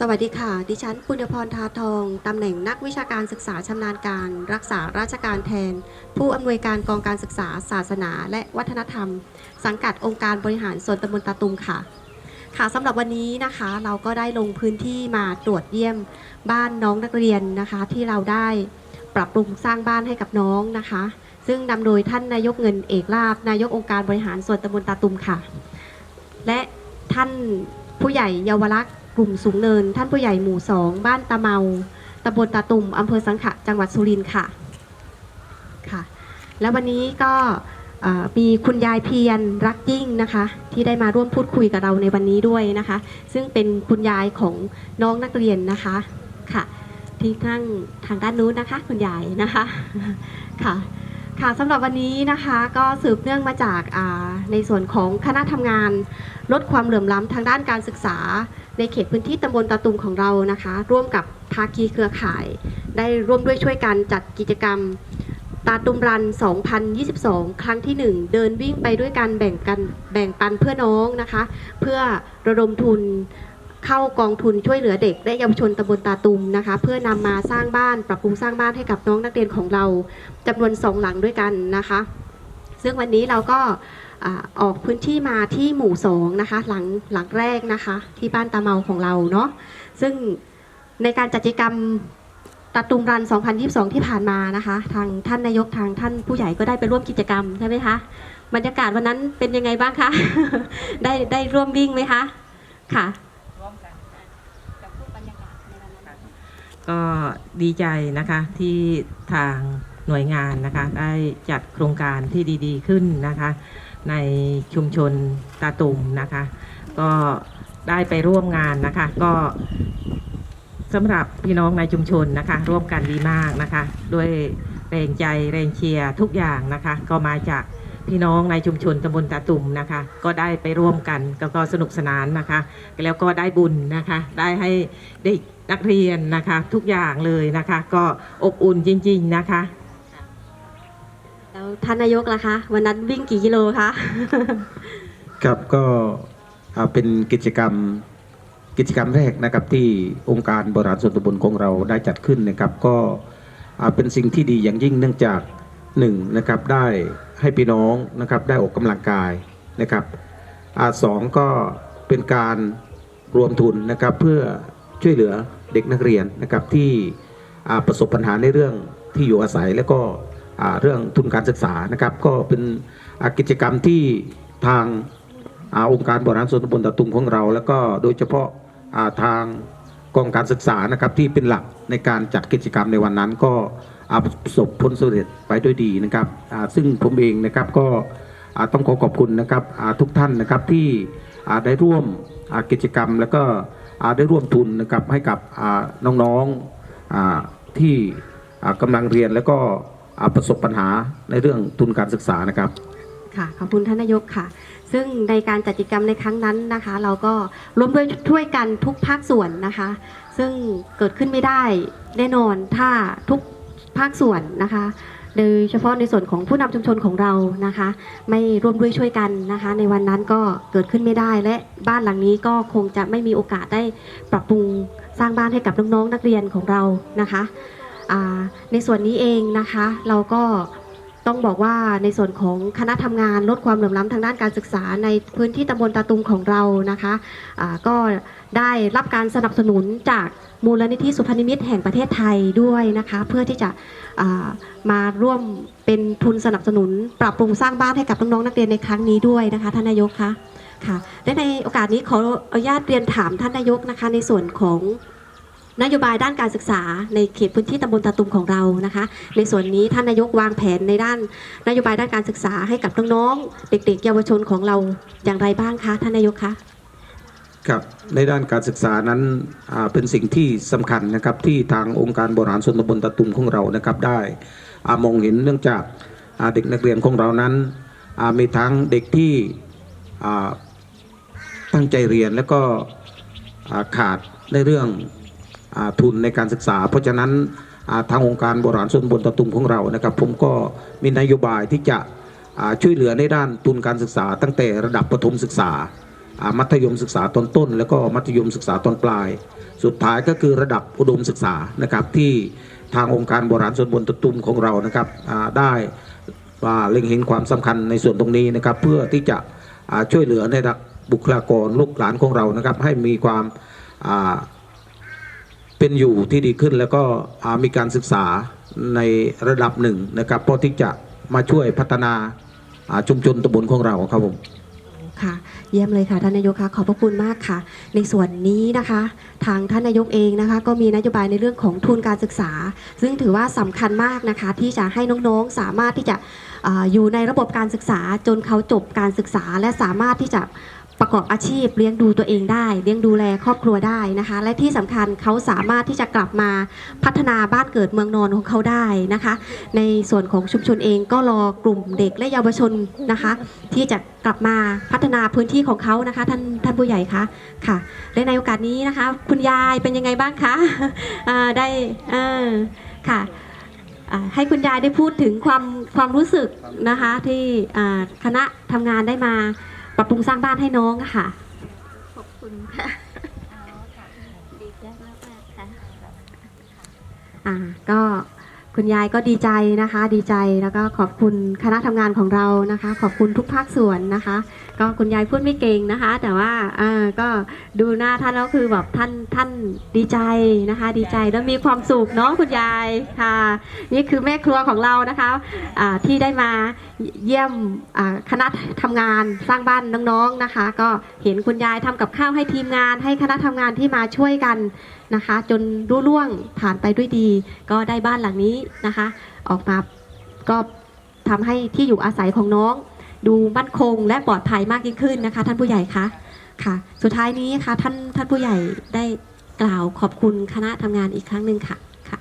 สวัสดีค่ะ ดิฉันปุญญพรทาทอง ตำแหน่งนักวิชาการศึกษาชำนาญการ รักษาราชการแทน ผู้อำนวยการกองการศึกษา ศาสนา และวัฒนธรรม สังกัดองค์การบริหารส่วนตำบลตาตุมค่ะ ค่ะสำหรับวันนี้นะคะ เราก็ได้ลงพื้นที่มาตรวจเยี่ยมบ้านน้องนักเรียนนะคะ ที่เราได้ปรับปรุงสร้างบ้านให้กับน้องนะคะ ซึ่งนำโดยท่านนายกเงินเอกลาบนายกองค์การบริหารส่วนตำบลตาตุมค่ะ และท่านผู้ใหญ่เยาวรักษ์ กลุ่มสูงเนิน ท่านผู้ใหญ่หมู่สองบ้านตะเมาตำบลตาตุ่มอำเภอสังขะจังหวัดสุรินทร์ค่ะค่ะ แล้ววันนี้ก็มีคุณยายเพียรรักยิ่งนะคะ ที่ได้มาร่วมพูดคุยกับเราในวันนี้ด้วยนะคะ ซึ่งเป็นคุณยายของน้องนักเรียนนะคะค่ะ ที่นั่งทางด้านนู้นนะคะ คุณยายนะคะค่ะ ค่ะสำหรับวันนี้นะคะก็สืบเนื่องมาจากในส่วนของคณะทำงาน ลดความเหลื่อมล้ำทางด้านการศึกษา ในเขตพื้นที่ตำบลตาตุมของเรานะคะ ร่วมกับภาคีเครือข่าย ได้ร่วมด้วยช่วยกันจัดกิจกรรมตาตุมรัน 2022 ครั้งที่ 1 เดินวิ่งไปด้วยกันแบ่งกันแบ่งปันเพื่อน้องนะคะ เพื่อระดมทุน เข้ากองทุนช่วยเหลือเด็กและเยาวชนตำบลตาตุมนะคะ เพื่อนำมาสร้างบ้านปรับปรุงสร้างบ้านให้กับน้องนักเรียนของเราจำนวนสองหลังด้วยกันนะคะ ซึ่งวันนี้เราก็อออกพื้นที่มาที่หมู่สองนะคะหลังหลังแรกนะคะ ที่บ้านตาเมาของเราเนาะซึ่งในการจัดกิจกรรมตาตุมรัน 2022 ที่ผ่านมานะคะ ทางท่านนายกทางท่านผู้ใหญ่ก็ได้ไปร่วมกิจกรรมใช่ไหมคะบรรยากาศวันนั้นเป็นยังไงบ้างคะ ได้ได้ร่วมวิ่งไหมคะ ค่ะ ก็ดีใจนะคะที่ทางหน่วยงานนะคะได้จัดโครงการที่ดีๆขึ้นนะคะ ในชุมชนตาตุ่มนะคะ ก็ได้ไปร่วมงานนะคะ ก็สำหรับพี่น้องในชุมชนนะคะ ร่วมกันดีมากนะคะ ด้วยแรงใจแรงเชียร์ทุกอย่างนะคะ ก็มาจาก พี่น้องในชุมชนตำบลตาตุ่มนะคะ ก็ได้ไปร่วมกันก็ก็สนุกสนานนะคะ แล้วก็ได้บุญนะคะ ได้ให้เด็กนักเรียนนะคะ ทุกอย่างเลยนะคะ ก็อบอุ่นจริง ๆนะคะแล้วท่านนายกล่ะคะ วันนั้นวิ่งกี่กิโลคะครับก็อ่าเป็นกิจกรรมกิจกรรมแรกนะครับที่องค์การบริหารส่วนตำบลของเราได้จัดขึ้นนะครับ ก็อ่าเป็นสิ่งที่ดีอย่างยิ่งเนื่องจากหนึ่งนะครับได้ ให้พี่น้องนะครับได้ออกกำลังกายนะครับอาสองก็เป็นการรวมทุนนะครับเพื่อช่วยเหลือเด็กนักเรียนนะครับที่ประสบปัญหาในเรื่องที่อยู่อาศัยแล้วก็เรื่องทุนการศึกษานะครับ ก็เป็นกิจกรรมที่ทางอาองค์การบริหารส่วนตำบลตะตุมของเรา แล้วก็โดยเฉพาะาทาง กองการศึกษานะครับที่เป็นหลักในการจัดกิจกรรมในวันนั้น ก็อ่าประสบผลสำเร็จไปด้วยดีนะครับซึ่งผมเองนะครับก็ต้องขอขอบคุณนะครับทุกท่านนะครับที่ได้ร่วมกิจกรรมแล้วก็ได้ร่วมทุนนะครับให้กับน้องๆที่อ่ากำลังเรียนแล้วก็ประสบปัญหาในเรื่องทุนการศึกษานะครับ ค่ะขอบคุณท่านนายกค่ะ ซึ่งในการจัดกิจกรรมในครั้งนั้นนะคะ เราก็ร่วมด้วยช่วยกันทุกภาคส่วนนะคะ ซึ่งเกิดขึ้นไม่ได้แน่นอนถ้าทุกภาคส่วนนะคะ โดยเฉพาะในส่วนของผู้นำชุมชนของเรานะคะ ไม่ร่วมด้วยช่วยกันนะคะ ในวันนั้นก็เกิดขึ้นไม่ได้ และบ้านหลังนี้ก็คงจะไม่มีโอกาสได้ปรับปรุงสร้างบ้านให้กับน้องๆนักเรียนของเรานะคะในส่วนนี้เองนะคะเราก็ ต้องบอกว่าในส่วนของคณะทำงานลดความเหลื่อมล้ำทางด้านการศึกษา ในพื้นที่ตำบลตาตุมของเรานะคะอ่าก็ได้รับการสนับสนุนจากมูลนิธิสุพรรณนิมิตแห่งประเทศไทยด้วยนะคะเพื่อที่จะมาร่วมเป็นทุนสนับสนุน ปรับปรุงสร้างบ้านให้กับน้องๆนักเรียนในครั้งนี้ด้วยนะคะท่านนายกคะค่ะและในโอกาสนี้ขออนุญาตเรียนถามท่านนายกนะคะในส่วนของ นโยบายด้านการศึกษาในเขตพื้นที่ตำบลตาตุมของเรานะคะ ในส่วนนี้ท่านนายกวางแผนในด้านนโยบายด้านการศึกษาให้กับน้องๆเด็ก ๆ เยาวชนของเราอย่างไรบ้างคะท่านนายกคะครับในด้านการศึกษานั้นเป็นสิ่งที่สำคัญนะครับที่ทางองค์การบริหารส่วนตำบลตะตุมของเรานะครับได้อมองเห็นเนื่องจากาเด็กนักเรียนของเรานั้นมีทั้งเด็กที่ตั้งใจเรียนแล้วก็าขาดในเรื่อง ทุนในการศึกษา เพราะฉะนั้นทางองค์การบริหารส่วนบลตะตุมของเรานะครับ ผมก็มีนโยบายที่จะช่วยเหลือในด้านทุนการศึกษา ตั้งแต่ระดับประถมศึกษา มัธยมศึกษาตอนต้น แล้วก็มัธยมศึกษาตอนปลาย สุดท้ายก็คือระดับอุดมศึกษานะครับที่ทางองค์การบริหาณส่วนบนตะตุมของเรานะครับได้ว่าเล็งเห็นความสำคัญในส่วนตรงนี้นะครับ เพื่อที่จะช่วยเหลือในระดับบุคลากรลูกหลานของเรานะครับ ให้มีความ เป็นอยู่ที่ดีขึ้นแล้วก็มีการศึกษาในระดับหนึ่งนะครับเพื่อที่จะมาช่วยพัฒนาชุมชนตำบลของเราครับผมค่ะเยี่ยมเลยค่ะท่านนายกคะขอบพระคุณมากค่ะ ในส่วนนี้นะคะ ทางท่านนายกเองนะคะ ก็มีนโยบายในเรื่องของทุนการศึกษา ซึ่งถือว่าสำคัญมากนะคะ ที่จะให้น้องๆสามารถที่จะออยู่ในระบบการศึกษาจนเขาจบการศึกษา และสามารถที่จะ ประกอบอาชีพเลี้ยงดูตัวเองได้ เลี้ยงดูแลครอบครัวได้นะคะ และที่สำคัญเขาสามารถที่จะกลับมาพัฒนาบ้านเกิดเมืองนอนของเขาได้นะคะ ในส่วนของชุมชนเองก็รอกลุ่มเด็กและเยาวชนนะคะ ที่จะกลับมาพัฒนาพื้นที่ของเขานะคะ ท่านท่านผู้ใหญ่คะค่ะ และในโอกาสนี้นะคะ คุณยายเป็นยังไงบ้างคะได้ค่ะให้คุณยายได้พูดถึงความความรู้สึกนะคะที่คณะทำงานได้มา ปรับปรุงสร้างบ้านให้น้องอะค่ะ ขอบคุณค่ะดีใจมากๆค่ะอ่าก็คุณยายก็ดีใจนะคะ ดีใจแล้วก็ขอบคุณคณะทำงานของเรานะคะ ขอบคุณทุกภาคส่วนนะคะ ก็คุณยายพูดไม่เก่งนะคะ แต่ว่าอ่าก็ดูหน้าท่านแล้วคือแบบท่านท่านดีใจนะคะ ดีใจแล้วมีความสุขเนาะคุณยายค่ะ นี่คือแม่ครัวของเรานะคะอ่าที่ได้มาเยี่ยมคณะทำงานสร้างบ้านน้องๆนะคะ ก็เห็นคุณยายทำกับข้าวให้ทีมงาน ให้คณะทำงานที่มาช่วยกันนะคะ จนรุ่ล่วงผ่านไปด้วยดี ก็ได้บ้านหลังนี้นะคะ ออกมาก็ทำให้ที่อยู่อาศัยของน้อง ดูมั่นคงและปลอดภัยมากยิ่งขึ้นนะคะ ท่านผู้ใหญ่คะค่ะ สุดท้ายนี้ค่ะท่านท่านผู้ใหญ่ได้กล่าวขอบคุณคณะทำงานอีกครั้งหนึ่งค่ะค่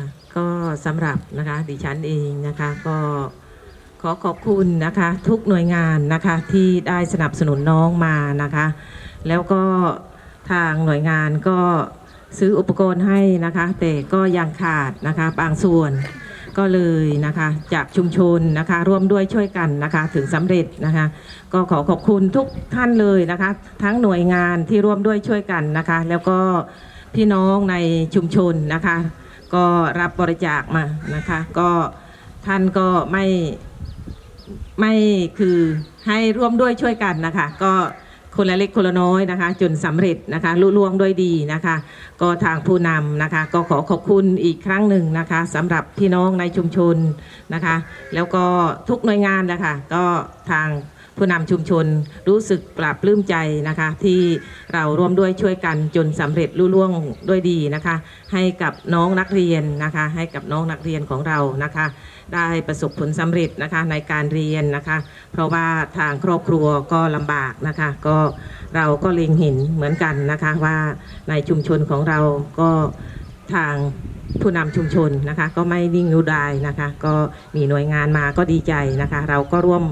ะ ก็สำหรับนะคะดิฉันเองนะคะก็ขอขอบคุณนะคะทุกหน่วยงานนะคะที่ได้สนับสนุนน้องมานะคะ แล้วก็ทางหน่วยงานก็ซื้ออุปกรณ์ให้นะคะ แต่ก็ยังขาดนะคะบางส่วนก็เลยนะคะจากชุมชนนะคะ ร่วมด้วยช่วยกันนะคะถึงสำเร็จนะคะ ก็ขอขอบคุณทุกท่านเลยนะคะ ทั้งหน่วยงานที่ร่วมด้วยช่วยกันนะคะ แล้วก็พี่น้องในชุมชนนะคะ ก็รับบริจาคมานะคะ ก็ท่านก็ไม่ไม่คือให้ร่วมด้วยช่วยกันนะคะ ก็คนละเล็กคนละน้อยนะคะ จนสำเร็จนะคะลุล่วงด้วยดีนะคะ ก็ทางผู้นำนะคะ ก็ขอขอบคุณอีกครั้งหนึ่งนะคะสำหรับพี่น้องในชุมชนนะคะ แล้วก็ทุกหน่วยงานนะคะ ก็ทาง ผู้นำชุมชนรู้สึกปลาบปลื้มใจนะคะ ที่เราร่วมด้วยช่วยกันจนสำเร็จลุล่วงด้วยดีนะคะ ให้กับน้องนักเรียนนะคะ ให้กับน้องนักเรียนของเรานะคะ ได้ประสบผลสำเร็จนะคะในการเรียนนะคะ เพราะว่าทางครอบครัวก็ลำบากนะคะ ก็เราก็เล็งเห็นเหมือนกันนะคะว่าในชุมชนของเราก็ ทางผู้นำชุมชนนะคะก็ไม่นิ่งนูดายนะคะก็มีหน่วยงานมาก็ดีใจนะคะ เราก็ร่วม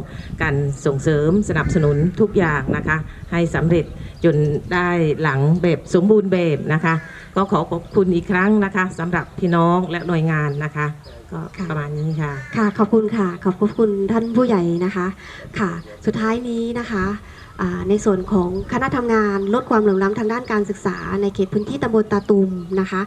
กันส่งเสริมสนับสนุนทุกอย่างนะคะ ให้สำเร็จจนได้หลังแบบสมบูรณ์แบบนะคะ ก็ขอขอบคุณอีกครั้งนะคะสำหรับพี่น้องและหน่วยงานนะคะ ก็ประมาณนี้ค่ะ ค่ะขอบคุณค่ะ ขอบคุณท่านผู้ใหญ่นะคะค่ะ สุดท้ายนี้นะคะ ในส่วนของคณะทำงานลดความเหลื่อมล้ำทางด้านการศึกษา ในเขตพื้นที่ตำบลตาตุมนะคะ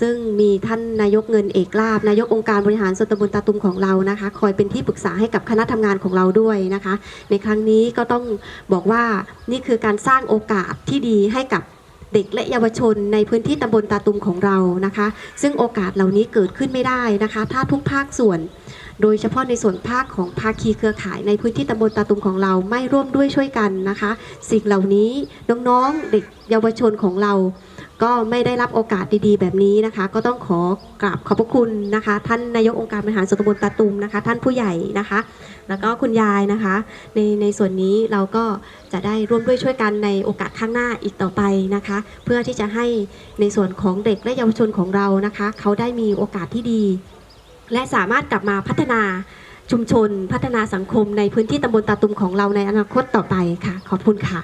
ซึ่งมีท่านนายกเงินเอกลาบนายกองค์การบริหารส่วนตำบลตาตุมของเรานะคะ คอยเป็นที่ปรึกษาให้กับคณะทำงานของเราด้วยนะคะ ในครั้งนี้ก็ต้องบอกว่านี่คือการสร้างโอกาสที่ดีให้กับเด็กและเยาวชนในพื้นที่ตำบลตาตุมของเรานะคะ ซึ่งโอกาสเหล่านี้เกิดขึ้นไม่ได้นะคะ ถ้าทุกภาคส่วน โดยเฉพาะในส่วนภาคของภาคีเครือข่ายในพื้นที่ตำบลตาตุมของเราไม่ร่วมด้วยช่วยกันนะคะ สิ่งเหล่านี้น้องๆเด็กเยาวชนของเรา ก็ไม่ได้รับโอกาสดีๆ แบบนี้นะคะ ก็ต้องขอกราบขอบพระคุณนะคะ ท่านนายกองค์การบริหารส่วนตำบลตาตุมนะคะ ท่านผู้ใหญ่นะคะ แล้วก็คุณยายนะคะ ในในส่วนนี้เราก็จะได้ร่วมด้วยช่วยกันในโอกาสข้างหน้าอีกต่อไปนะคะ เพื่อที่จะให้ในส่วนของเด็กและเยาวชนของเรานะคะ เขาได้มีโอกาสที่ดี และสามารถกลับมาพัฒนาชุมชน พัฒนาสังคมในพื้นที่ตำบลตาตุมของเราในอนาคตต่อไปค่ะ ขอบคุณค่ะ